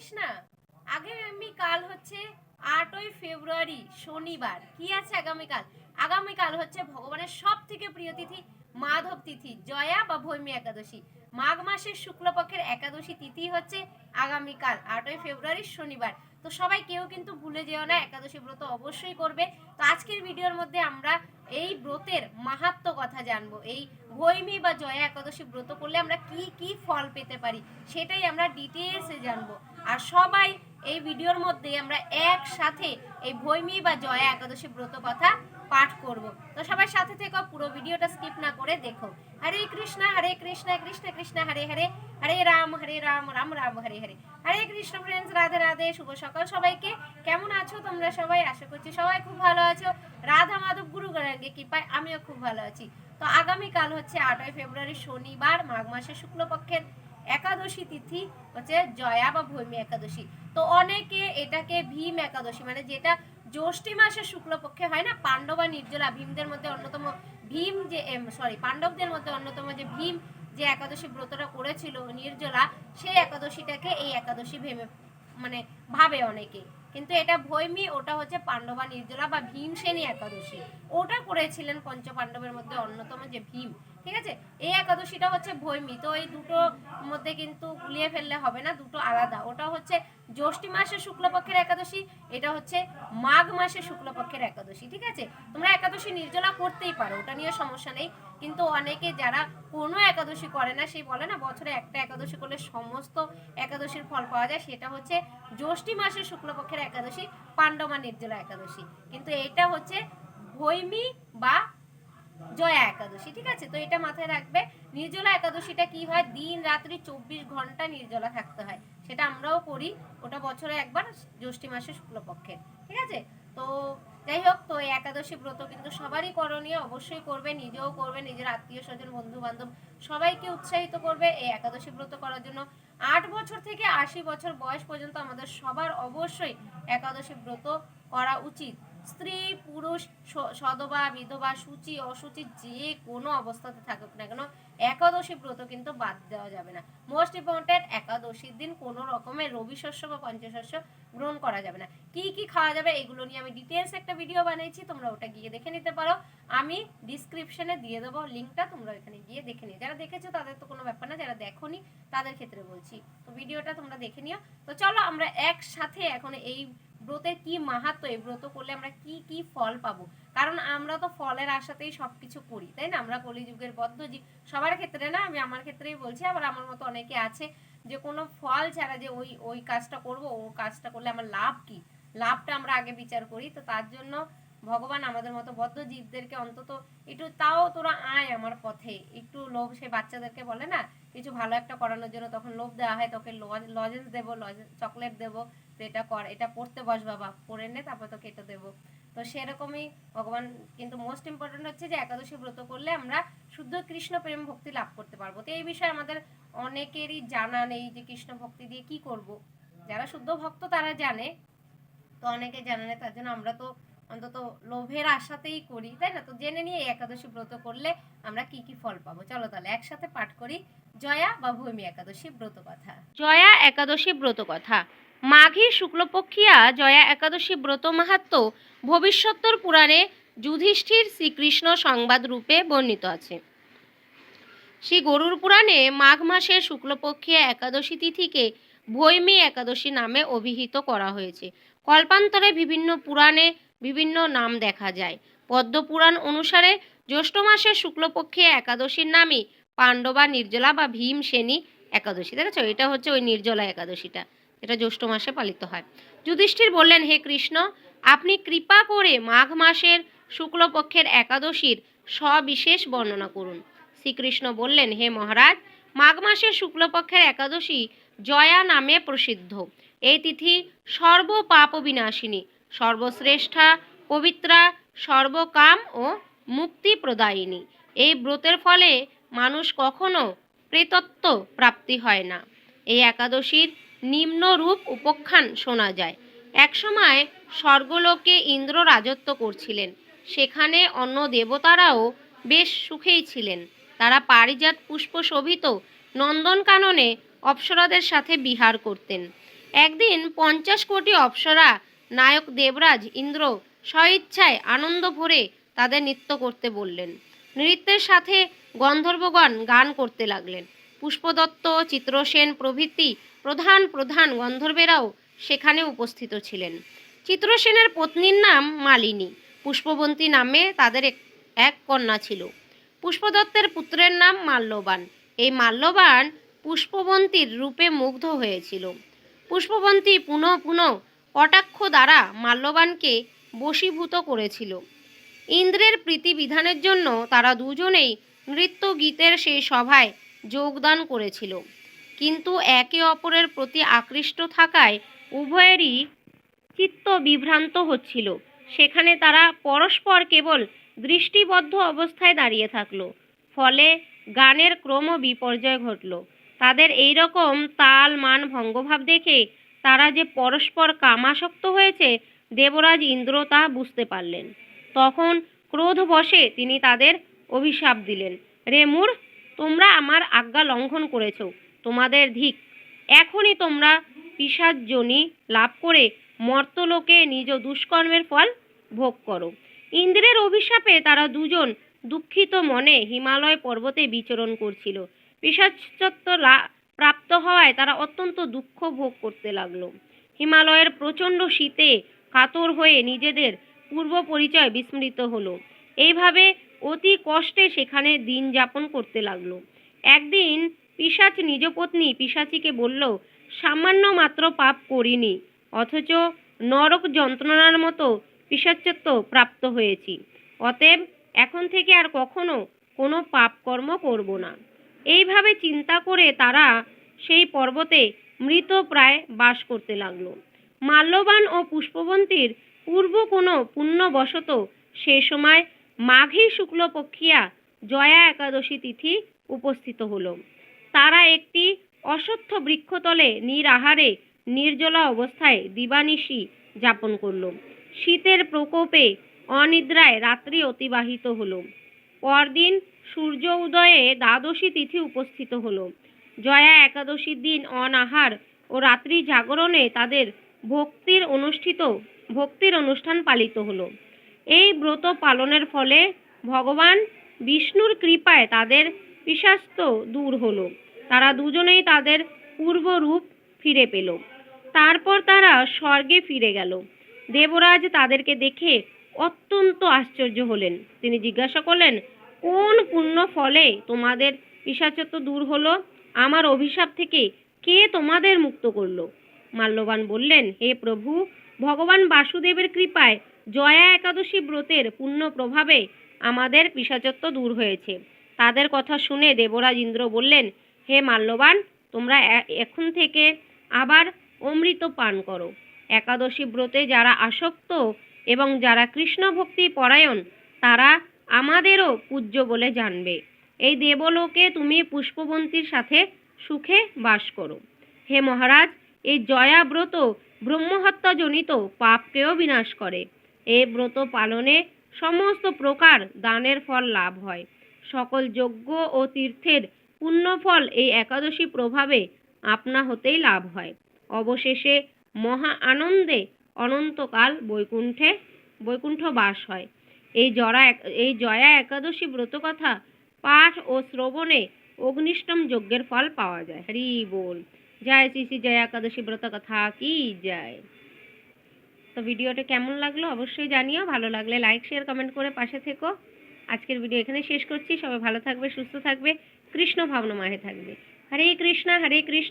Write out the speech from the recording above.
কৃষ্ণা আগামীকাল হচ্ছে আটই ফেব্রুয়ারি শনিবার। কি আছে আগামীকাল? আগামীকাল হচ্ছে ভগবানের সব থেকে প্রিয় তিথি মাধব তিথি, জয়া বা ভৈমী একাদশী। মাঘ মাসের শুক্লপক্ষের একাদশী তিথি হচ্ছে আগামীকাল, আটই ফেব্রুয়ারি শনিবার। তো সবাই কেউ কিন্তু ভুলে যেও না, একাদশী ব্রত অবশ্যই করবে। তো আজকের ভিডিওর মধ্যে আমরা এই ব্রতের মাহাত্ম কথা জানব। এই ভৈমী বা জয়া একাদশী ব্রত করলে আমরা কি কি ফল পেতে পারি, সেটাই আমরা ডিটেলসে জানব। আর সবাই এই ভিডিওর মধ্যে আমরা একসাথে এই ভৈমী বা জয়া একাদশী ব্রত কথা পাঠ করব। তো সবাই সাথে থেকো, পুরো ভিডিওটা স্কিপ না করে দেখো। হরে কৃষ্ণ হরে কৃষ্ণ কৃষ্ণ কৃষ্ণ, হরে হরে। হরে রাম হরে রাম রাম রাম, হরে হরে। হরে কৃষ্ণ ফ্রেন্ডস রাধে রাধে, শুভ সকাল সবাইকে। কেমন আছো তোমরা সবাই? আশা করছি সবাই খুব ভালো আছো। রাধা মাধব গুরু গণাঙ্গে কৃপায় আমিও খুব ভালো আছি। তো আগামীকাল হচ্ছে আটই ফেব্রুয়ারি শনিবার, মাঘ মাসের শুক্লপক্ষের একাদশী তিথি হচ্ছে জয়া বা ভৈমী একাদশী। তো অনেকে এটাকে ভীম একাদশী মানে যেটা জ্যৈষ্ঠী মাসের শুক্লপক্ষে হয় না, পাণ্ডব আর নির্জলা, ভীমদের মধ্যে অন্যতম ভীম যে সরি পাণ্ডবদের মধ্যে অন্যতম যে ভীম যে একাদশী ব্রতটা করেছিল নির্জলা, সেই একাদশীটাকে এই একাদশী ভেবে মানে ভাবে অনেকে। কিন্তু এটা ভৈমী, ওটা হচ্ছে পাণ্ডবা নির্জলা বা ভীমসেনী একাদশী। ওটা করেছিলেন পঞ্চ পাণ্ডবের মধ্যে অন্যতম যে ভীম, ঠিক আছে? এই একাদশীটা হচ্ছে ভৈমী, তো এই দুটো মধ্যে কিন্তু গুলিয়ে ফেললে হবে না, দুটো আলাদা। ওটা হচ্ছে জ্যৈষ্ঠী মাসে শুক্লপক্ষের একাদশী, এটা হচ্ছে মাঘ মাসে শুক্লপক্ষের একাদশী, ঠিক আছে? তোমরা একাদশী নির্জলা করতেই পারো, ওটা নিয়ে সমস্যা নেই। কিন্তু অনেকে যারা কোনো একাদশী করে না, সেই বলে না, বছরে একটা একাদশী করলে সমস্ত একাদশীর ফল পাওয়া যায়। সেটা হচ্ছে জ্যৈষ্ঠী মাসের শুক্লপক্ষের একাদশী পাণ্ডবা নির্জলা একাদশী। কিন্তু এটা হচ্ছে ভৈমী বা জয়া একাদশী, ঠিক আছে? তো এটা মাথায় রাখবে, নির্জলা একাদশীটা কি হয়? দিন, রাত্রি, চব্বিশ ঘণ্টা নির্জলা থাকতে হয়। সেটা আমরাও করি, ওটা বছরে একবার জ্যৈষ্ঠী মাসে শুক্লপক্ষে ঠিক আছে? তো যাই হোক তো এই একাদশী ব্রত কিন্তু সবারই করণীয়, অবশ্যই করবে, নিজেও করবে, নিজের আত্মীয় স্বজন বন্ধু বান্ধব সবাইকে উৎসাহিত করবে এই একাদশী ব্রত করার জন্য। আট বছর থেকে আশি বছর বয়স পর্যন্ত আমাদের সবার অবশ্যই একাদশী ব্রত করা উচিত। স্ত্রী, পুরুষ, স- সধবা বিধবা, সূচি, অসুচি, যে কোনো অবস্থাতে থাকুক না কেন, একাদশী ব্রত কিন্তু বাদ দেওয়া যাবে না। মোস্ট ইম্পর্টেন্ট একাদশীর দিন কোনো রকমের রবি শস্য বা পঞ্চশস্য গ্রহণ করা যাবে না। কি কি খাওয়া যাবে এগুলো নিয়ে আমি ডিটেলস একটা ভিডিও বানিয়েছি, তোমরা ওটা গিয়ে দেখে নিতে পারো। আমি ডিসক্রিপশনে দিয়ে দেবো লিঙ্কটা তোমরা এখানে গিয়ে দেখে নিও। যারা দেখেছ তাদের তো কোনো ব্যাপার না, যারা দেখোনি তাদের ক্ষেত্রে বলছি। তো ভিডিওটা তোমরা দেখে নিও। তো চলো আমরা একসাথে এখন এই ব্রতের কি মাহাত্ম এই ব্রত করলে আমরা কি কি ফল পাবো? কারণ আমরা তো ফলের আশাতেই সবকিছু করি, তাই না? আমরা কলিযুগের বদ্ধ জীব সবার ক্ষেত্রে না, আমি আমার ক্ষেত্রেই বলছি, আবার আমার মতো অনেকে আছে যে কোনো ফল ছাড়া যে ওই ওই কাজটা করব, ও কাজটা করলে আমার লাভ কি? লাভটা আমরা আগে বিচার করি, তো তার জন্য ভগবান আমাদের মতো বদ্ধ জীবদেরকে অন্তত একটু তাও তোরা আয় আমার পথে। একটু লোভ সে বাচ্চাদেরকে বলে না, কিছু ভালো একটা করানোর জন্য তখন লোভ দেওয়া হয়, তোকে লজেন্স দেবো চকলেট দেবো, তো এটা কর, এটা পড়তে বস বাবা, পড়ে নে, তারপর তোকে এটা দেবো। তো সেরকমই ভগবান কিন্তু মোস্ট ইম্পর্টেন্ট হচ্ছে যে একাদশী ব্রত করলে আমরা শুদ্ধ কৃষ্ণ প্রেম ভক্তি লাভ করতে পারব। তো এই বিষয়ে আমাদের অনেকেরই জানা নেই যে কৃষ্ণ ভক্তি দিয়ে কি করব। যারা শুদ্ধ ভক্ত তারা জানে, তো অনেকে জানে না, তার জন্য আমরা তো অন্তত লোভের আশাতেই করি, তাই না? তো জেনে নিয়ে একাদশী ব্রত করলে আমরা কি কি ফল পাবো? চলো তাহলে একসাথে পাঠ করি। জয়া বা ভূমি একাদশী ব্রত কথা। জয়া একাদশী ব্রত কথা। মাঘী শুক্লপক্ষিয়া জয়া একাদশী ব্রত মাহাত্ম ভবিষ্যত্তর পুরাণে যুধিষ্ঠির শ্রীকৃষ্ণ সংবাদ রূপে বর্ণিত আছে। শ্রী গরুর পুরাণে মাঘ মাসের শুক্লপক্ষিয়া একাদশী তিথিকে ভৈমী একাদশী নামে অভিহিত করা হয়েছে। কল্পান্তরে বিভিন্ন পুরাণে বিভিন্ন নাম দেখা যায়। পদ্মপুরাণ অনুসারে জ্যৈষ্ঠ মাসের শুক্লপক্ষে একাদশীর নামই পাণ্ডবা, নির্জলা বা ভীম সেনী একাদশী। দেখেছ? এটা হচ্ছে ওই নির্জলা একাদশীটা। এটা জ্যৈষ্ঠ মাসে পালিত হয়। যুধিষ্ঠির বললেন, হে কৃষ্ণ, আপনি কৃপা করে মাঘ মাসের শুক্লপক্ষের একাদশীর সবিশেষ বর্ণনা করুন। শ্রীকৃষ্ণ বললেন, হে মহারাজ, মাঘ মাসের শুক্লপক্ষের একাদশী জয়া নামে প্রসিদ্ধ। এই তিথি সর্বপাপ বিনাশিনী সর্বশ্রেষ্ঠা, পবিত্রা, সর্বকাম ও মুক্তি প্রদায়িনী এই ব্রতের ফলে মানুষ কখনো প্রেতত্ব প্রাপ্তি হয় না। এই একাদশীর নিম্ন রূপ উপখ্যান শোনা যায়। একসময় স্বর্গলোকে ইন্দ্র রাজত্ব করছিলেন। সেখানে অন্য দেবতারাও বেশ সুখেই ছিলেন। তারা পারিজাত পুষ্প শোভিত নন্দনকাননে অপ্সরাদের সাথে বিহার করতেন। একদিন পঞ্চাশ কোটি অপ্সরা নায়ক দেবরাজ ইন্দ্র স্বইচ্ছায় আনন্দ ভরে তাদের নৃত্য করতে বললেন। নৃত্যের সাথে গন্ধর্বগণ গান করতে লাগলেন। পুষ্পদত্ত, চিত্রসেন প্রভৃতি প্রধান প্রধান গন্ধর্বেরাও সেখানে উপস্থিত ছিলেন। চিত্রসেনের পত্নীর নাম মালিনী। পুষ্পবন্তী নামে তাদের এক- কন্যা ছিল। পুষ্পদত্তের পুত্রের নাম মাল্যবান। এই মাল্যবান পুষ্পবন্তীর রূপে মুগ্ধ হয়েছিল। পুষ্পবন্তী পুনঃ পুনঃ কটাক্ষ দ্বারা মাল্যবানকে বশীভূত করেছিল। ইন্দ্রের প্রীতি বিধানের জন্য তারা দুজনেই নৃত্য গীতের সেই সভায় যোগদান করেছিল। কিন্তু একে অপরের প্রতি আকৃষ্ট থাকায় উভয়েরই চিত্ত বিভ্রান্ত হচ্ছিল। সেখানে তারা পরস্পর কেবল দৃষ্টিবদ্ধ অবস্থায় দাঁড়িয়ে থাকল। ফলে গানের ক্রম বিপর্যয় ঘটল। তাদের এই রকম তাল মান ভঙ্গভাব দেখে তারা যে পরস্পর কামাসক্ত হয়েছে, দেবরাজ ইন্দ্র তা বুঝতে পারলেন। তখন ক্রোধ ক্রোধবশে তিনি তাদের অভিশাপ দিলেন। রেমুর তোমরা আমার আজ্ঞা লঙ্ঘন করেছ, তোমাদের ধিক। এখনই তোমরা পিসাজ্জনী লাভ করে মর্তলোকে নিজ দুষ্কর্মের ফল ভোগ করো। ইন্দ্রের অভিশাপে তারা দুজন দুঃখিত মনে হিমালয় পর্বতে বিচরণ করছিল। লা- প্রাপ্ত হওয়ায় তারা অত্যন্ত দুঃখ ভোগ করতে লাগল। হিমালয়ের প্রচণ্ড শীতে কাতর হয়ে নিজেদের পূর্ব পরিচয় বিস্মৃত হলো। এইভাবে অতি কষ্টে সেখানে দিন যাপন করতে লাগল। একদিন পিসাচ নিজ পত্নী পিসাচিকে বলল, সামান্য মাত্র পাপ করিনি, অথচ নরক যন্ত্রণার মতো পিসাচত্ব প্রাপ্ত হয়েছি। অতএব এখন থেকে আর কখনো কোনো পাপ কর্ম করব না। এইভাবে চিন্তা করে তারা সেই পর্বতে মৃত প্রায় বাস করতে লাগল। মাল্যবান ও পুষ্পবন্তীর পূর্ব কোনো পুণ্যবশত সে সময় মাঘী শুক্লপক্ষিয়া জয়া একাদশী তিথি উপস্থিত হলো। তারা একটি অশ্বত্থ বৃক্ষতলে নিরাহারে নির্জলা অবস্থায় দিবানিশি যাপন করল। শীতের প্রকোপে অনিদ্রায় রাত্রি অতিবাহিত হলো। পরদিন সূর্য উদয়ে দ্বাদশী তিথি উপস্থিত হলো। জয়া একাদশীর দিন অনাহার ও রাত্রি জাগরণে তাদের ভক্তির অনুষ্ঠিত, ভক্তির অনুষ্ঠান পালিত হলো। এই ব্রত পালনের ফলে ভগবান বিষ্ণুর কৃপায় তাদের পিশাস্ত দূর হলো। তারা দুজনেই তাদের পূর্ব রূপ ফিরে পেল। তারপর তারা স্বর্গে ফিরে গেল। দেবরাজ তাদেরকে দেখে অত্যন্ত আশ্চর্য হলেন। তিনি জিজ্ঞাসা করলেন কোন পুণ্য ফলে তোমাদের পিসাচত্ব দূর হলো? আমার অভিশাপ থেকে কে তোমাদের মুক্ত করল? মাল্যবান বললেন, হে প্রভু, ভগবান বাসুদেবের কৃপায় জয়া একাদশী ব্রতের পুণ্য প্রভাবে আমাদের পিসাচত্ব দূর হয়েছে। তাদের কথা শুনে দেবরাজ ইন্দ্র বললেন, হে মাল্যবান, তোমরা এখন থেকে আবার অমৃত পান করো। একাদশী ব্রতে যারা আসক্ত এবং যারা কৃষ্ণ ভক্তি পরায়ণ, তারা আমাদেরও পূজ্য বলে জানবে। এই দেবলোকে তুমি পুষ্পবন্তীর সাথে সুখে বাস করো। হে মহারাজ, এই জয়া ব্রত ব্রহ্মহত্যাজনিত পাপকেও বিনাশ করে। এ ব্রত পালনে সমস্ত প্রকার দানের ফল লাভ হয়। সকল যজ্ঞ ও তীর্থের পুণ্যফল এই একাদশী প্রভাবে আপনা হতেই লাভ হয়। অবশেষে মহা আনন্দে অনন্তকাল বৈকুণ্ঠে বৈকুণ্ঠ বাস হয়। এই জরা এই জয়া একাদশী ব্রত কথা পাঠ ও শ্রবণে অগ্নিষ্টম যজ্ঞের ফল পাওয়া যায়। হরি বল। জয় শ্রী শ্রী জয়া একাদশী ব্রত কথা কি যায় তো ভিডিওটা কেমন লাগল অবশ্যই জানিও। ভালো লাগলে লাইক শেয়ার কমেন্ট করে পাশে থেকো। আজকের ভিডিও এখানে শেষ করছি। সবাই ভালো থাকবে, সুস্থ থাকবে। কৃষ্ণ ভাবনা মাহে থাকবে। হরে কৃষ্ণ হরে কৃষ্ণ।